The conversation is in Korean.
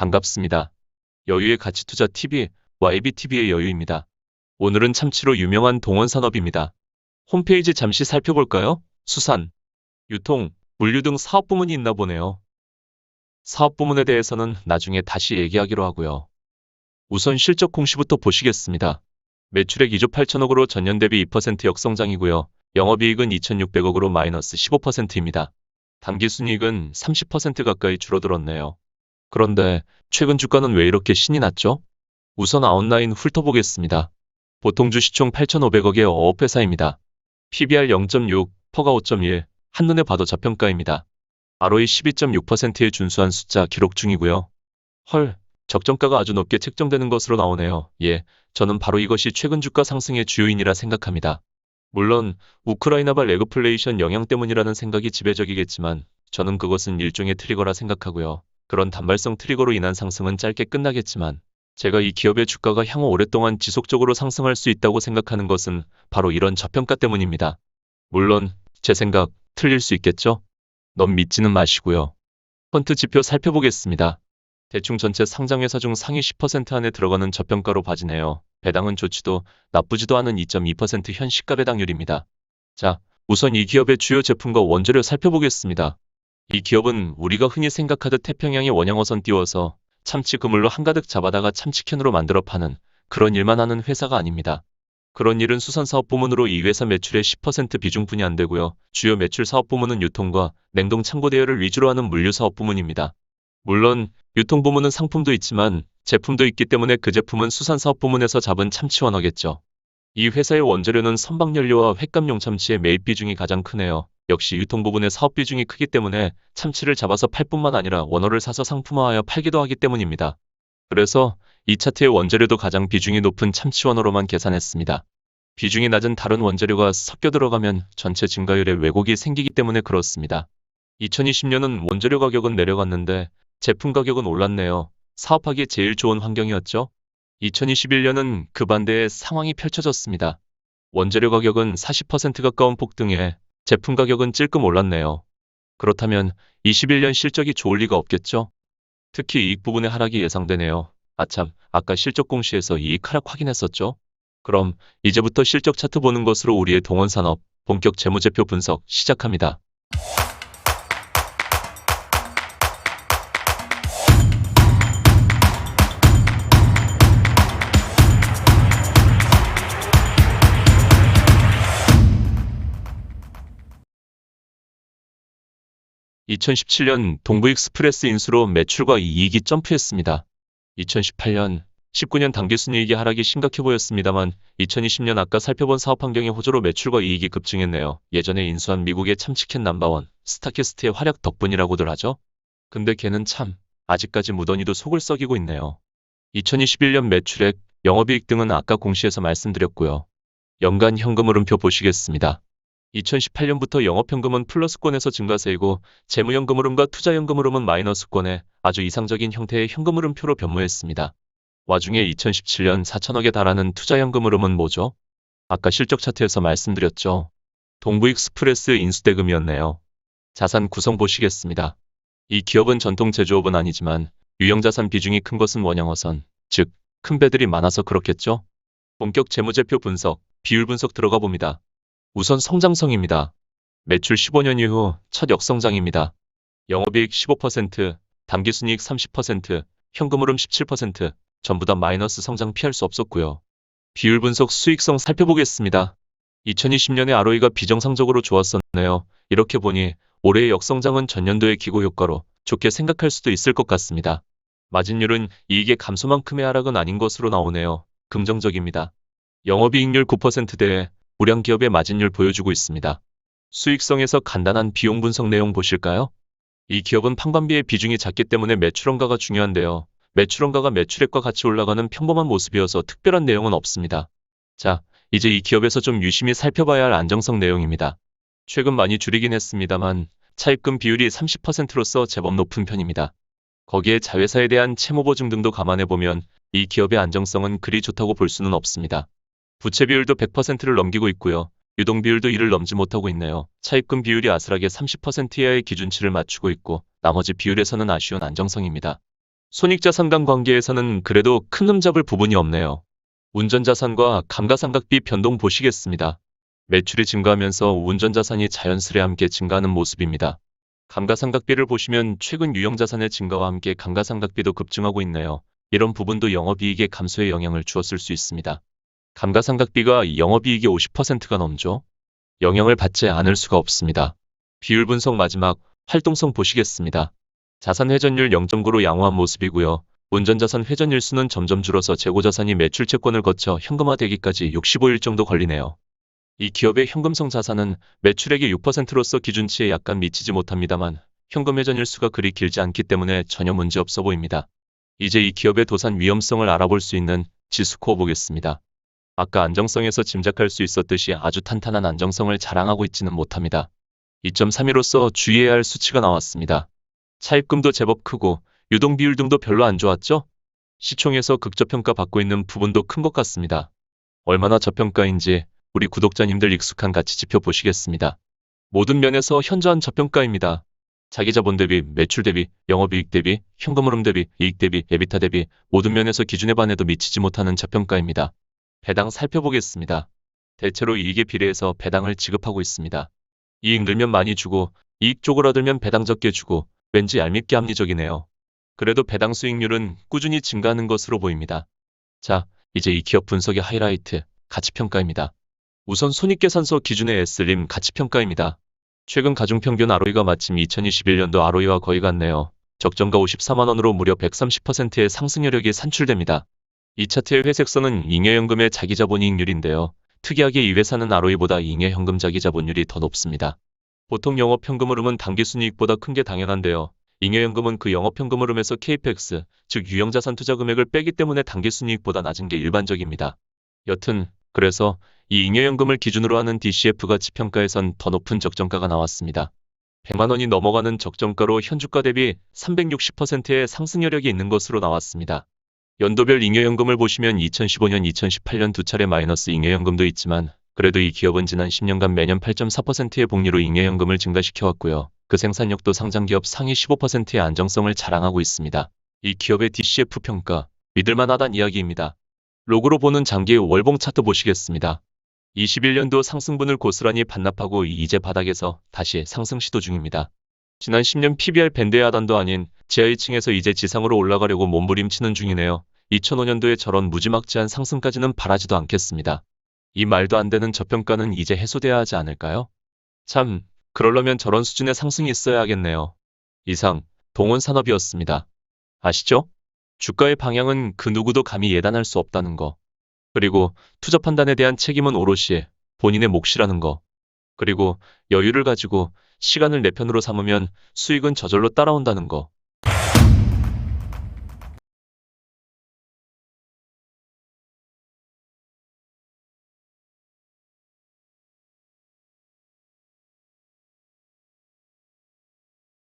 반갑습니다. 여유의 가치투자 TV, YBTV의 여유입니다. 오늘은 참치로 유명한 동원산업입니다. 홈페이지 잠시 살펴볼까요? 수산, 유통, 물류 등 사업 부문이 있나 보네요. 사업 부문에 대해서는 나중에 다시 얘기하기로 하고요. 우선 실적 공시부터 보시겠습니다. 매출액 2조 8천억으로 전년 대비 2% 역성장이고요. 영업이익은 2,600억으로 마이너스 15%입니다. 당기순이익은 30% 가까이 줄어들었네요. 그런데 최근 주가는 왜 이렇게 신이 났죠? 우선 아웃라인 훑어보겠습니다. 보통 주시총 8,500억의 어업 회사입니다. PBR 0.6, 퍼가 5.1, 한눈에 봐도 저평가입니다. ROE 12.6%에 준수한 숫자 기록 중이고요. 헐, 적정가가 아주 높게 책정되는 것으로 나오네요. 예, 저는 바로 이것이 최근 주가 상승의 주요인이라 생각합니다. 물론 우크라이나발 레그플레이션 영향 때문이라는 생각이 지배적이겠지만 저는 그것은 일종의 트리거라 생각하고요. 그런 단발성 트리거로 인한 상승은 짧게 끝나겠지만 제가 이 기업의 주가가 향후 오랫동안 지속적으로 상승할 수 있다고 생각하는 것은 바로 이런 저평가 때문입니다. 물론 제 생각 틀릴 수 있겠죠? 너무 믿지는 마시고요. 펀트 지표 살펴보겠습니다. 대충 전체 상장회사 중 상위 10% 안에 들어가는 저평가로 봐지네요. 배당은 좋지도 나쁘지도 않은 2.2%현 시가 배당률입니다. 자, 우선 이 기업의 주요 제품과 원재료 살펴보겠습니다. 이 기업은 우리가 흔히 생각하듯 태평양에 원양어선 띄워서 참치 그물로 한가득 잡아다가 참치캔으로 만들어 파는 그런 일만 하는 회사가 아닙니다. 그런 일은 수산사업 부문으로 이 회사 매출의 10% 비중뿐이 안 되고요. 주요 매출 사업 부문은 유통과 냉동 창고 대여를 위주로 하는 물류 사업 부문입니다. 물론 유통 부문은 상품도 있지만 제품도 있기 때문에 그 제품은 수산사업 부문에서 잡은 참치원어겠죠. 이 회사의 원재료는 선박연료와 횟감용 참치의 매입 비중이 가장 크네요. 역시 유통 부분의 사업 비중이 크기 때문에 참치를 잡아서 팔 뿐만 아니라 원어를 사서 상품화하여 팔기도 하기 때문입니다. 그래서 이 차트의 원재료도 가장 비중이 높은 참치 원어로만 계산했습니다. 비중이 낮은 다른 원재료가 섞여 들어가면 전체 증가율에 왜곡이 생기기 때문에 그렇습니다. 2020년은 원재료 가격은 내려갔는데 제품 가격은 올랐네요. 사업하기 제일 좋은 환경이었죠. 2021년은 그 반대의 상황이 펼쳐졌습니다. 원재료 가격은 40% 가까운 폭등에 제품 가격은 찔끔 올랐네요. 그렇다면 21년 실적이 좋을 리가 없겠죠? 특히 이익 부분의 하락이 예상되네요. 아참, 아까 실적 공시에서 이익 하락 확인했었죠? 그럼 이제부터 실적 차트 보는 것으로 우리의 동원산업 본격 재무제표 분석 시작합니다. (2017년) 동부익스프레스 인수로 매출과 이익이 점프했습니다. 2018년, 19년 당기순이익이 하락이 심각해 보였습니다만 2020년 아까 살펴본 사업 환경의 호조로 매출과 이익이 급증했네요. 예전에 인수한 미국의 참치캔 남바원, 스타키스트의 활약 덕분이라고들 하죠. 근데 걔는 참 아직까지 무던히도 속을 썩이고 있네요. 2021년 매출액, 영업이익 등은 아까 공시에서 말씀드렸고요. 연간 현금 흐름표 보시겠습니다. 2018년부터 영업현금은 플러스권에서 증가세이고 재무현금 흐름과 투자현금 흐름은 마이너스권에 아주 이상적인 형태의 현금 흐름표로 변모했습니다. 와중에 2017년 4천억에 달하는 투자현금 흐름은 뭐죠? 아까 실적 차트에서 말씀드렸죠. 동부익스프레스 인수대금이었네요. 자산 구성 보시겠습니다. 이 기업은 전통 제조업은 아니지만 유형자산 비중이 큰 것은 원양어선, 즉 큰 배들이 많아서 그렇겠죠? 본격 재무제표 분석, 비율 분석 들어가 봅니다. 우선 성장성입니다. 매출 15년 이후 첫 역성장입니다. 영업이익 15%, 당기순이익 30%, 현금흐름 17%, 전부 다 마이너스 성장 피할 수 없었고요. 비율 분석 수익성 살펴보겠습니다. 2020년에 ROE가 비정상적으로 좋았었네요. 이렇게 보니 올해의 역성장은 전년도의 기고 효과로 좋게 생각할 수도 있을 것 같습니다. 마진율은 이익의 감소만큼의 하락은 아닌 것으로 나오네요. 긍정적입니다. 영업이익률 9%대에 우량 기업의 마진율 보여주고 있습니다. 수익성에서 간단한 비용 분석 내용 보실까요? 이 기업은 판관비의 비중이 작기 때문에 매출원가가 중요한데요. 매출원가가 매출액과 같이 올라가는 평범한 모습이어서 특별한 내용은 없습니다. 자, 이제 이 기업에서 좀 유심히 살펴봐야 할 안정성 내용입니다. 최근 많이 줄이긴 했습니다만 차입금 비율이 30%로서 제법 높은 편입니다. 거기에 자회사에 대한 채무 보증 등도 감안해 보면 이 기업의 안정성은 그리 좋다고 볼 수는 없습니다. 부채 비율도 100%를 넘기고 있고요. 유동 비율도 이를 넘지 못하고 있네요. 차입금 비율이 아슬하게 30% 이하의 기준치를 맞추고 있고 나머지 비율에서는 아쉬운 안정성입니다. 손익자산간 관계에서는 그래도 큰 흠잡을 부분이 없네요. 운전자산과 감가상각비 변동 보시겠습니다. 매출이 증가하면서 운전자산이 자연스레 함께 증가하는 모습입니다. 감가상각비를 보시면 최근 유형자산의 증가와 함께 감가상각비도 급증하고 있네요. 이런 부분도 영업이익의 감소에 영향을 주었을 수 있습니다. 감가상각비가 영업이익의 50%가 넘죠. 영향을 받지 않을 수가 없습니다. 비율 분석 마지막 활동성 보시겠습니다. 자산 회전율 0.9로 양호한 모습이고요. 운전자산 회전일 수는 점점 줄어서 재고자산이 매출 채권을 거쳐 현금화되기까지 65일 정도 걸리네요. 이 기업의 현금성 자산은 매출액의 6%로서 기준치에 약간 미치지 못합니다만 현금 회전일 수가 그리 길지 않기 때문에 전혀 문제 없어 보입니다. 이제 이 기업의 도산 위험성을 알아볼 수 있는 지수코어 보겠습니다. 아까 안정성에서 짐작할 수 있었듯이 아주 탄탄한 안정성을 자랑하고 있지는 못합니다. 2.31로서 주의해야 할 수치가 나왔습니다. 차입금도 제법 크고 유동 비율 등도 별로 안 좋았죠? 시총에서 극저평가 받고 있는 부분도 큰 것 같습니다. 얼마나 저평가인지 우리 구독자님들 익숙한 가치 지표 보시겠습니다. 모든 면에서 현저한 저평가입니다. 자기 자본 대비, 매출 대비, 영업이익 대비, 현금 흐름 대비, 이익 대비, 에비타 대비 모든 면에서 기준에 반해도 미치지 못하는 저평가입니다. 배당 살펴보겠습니다. 대체로 이익에 비례해서 배당을 지급하고 있습니다. 이익 늘면 많이 주고 이익 쪼그라들면 배당 적게 주고 왠지 얄밉게 합리적이네요. 그래도 배당 수익률은 꾸준히 증가하는 것으로 보입니다. 자, 이제 이 기업 분석의 하이라이트, 가치평가입니다. 우선 손익계산서 기준의 S림 가치평가입니다. 최근 가중평균 ROE가 마침 2021년도 ROE와 거의 같네요. 적정가 54만원으로 무려 130%의 상승 여력이 산출됩니다. 이 차트의 회색선은 잉여연금의 자기자본이익률인데요. 특이하게 이 회사는 ROE보다 잉여현금 자기자본율이 더 높습니다. 보통 영업현금 흐름은 당기순이익보다 큰 게 당연한데요. 잉여연금은 그 영업현금 흐름에서 KPX, 즉 유형자산 투자 금액을 빼기 때문에 당기순이익보다 낮은 게 일반적입니다. 여튼 그래서 이 잉여연금을 기준으로 하는 DCF 가치 평가에선 더 높은 적정가가 나왔습니다. 100만 원이 넘어가는 적정가로 현주가 대비 360%의 상승 여력이 있는 것으로 나왔습니다. 연도별 잉여연금을 보시면 2015년, 2018년 두 차례 마이너스 잉여연금도 있지만 그래도 이 기업은 지난 10년간 매년 8.4%의 복리로 잉여연금을 증가시켜왔고요. 그 생산력도 상장기업 상위 15%의 안정성을 자랑하고 있습니다. 이 기업의 DCF 평가, 믿을만하단 이야기입니다. 로그로 보는 장기 월봉 차트 보시겠습니다. 21년도 상승분을 고스란히 반납하고 이제 바닥에서 다시 상승 시도 중입니다. 지난 10년 PBR 밴드의 하단도 아닌 지하 2층에서 이제 지상으로 올라가려고 몸부림치는 중이네요. 2005년도에 저런 무지막지한 상승까지는 바라지도 않겠습니다. 이 말도 안 되는 저평가는 이제 해소돼야 하지 않을까요? 참, 그러려면 저런 수준의 상승이 있어야 하겠네요. 이상, 동원산업이었습니다. 아시죠? 주가의 방향은 그 누구도 감히 예단할 수 없다는 거. 그리고 투자 판단에 대한 책임은 오롯이 본인의 몫이라는 거. 그리고 여유를 가지고 시간을 내 편으로 삼으면 수익은 저절로 따라온다는 거.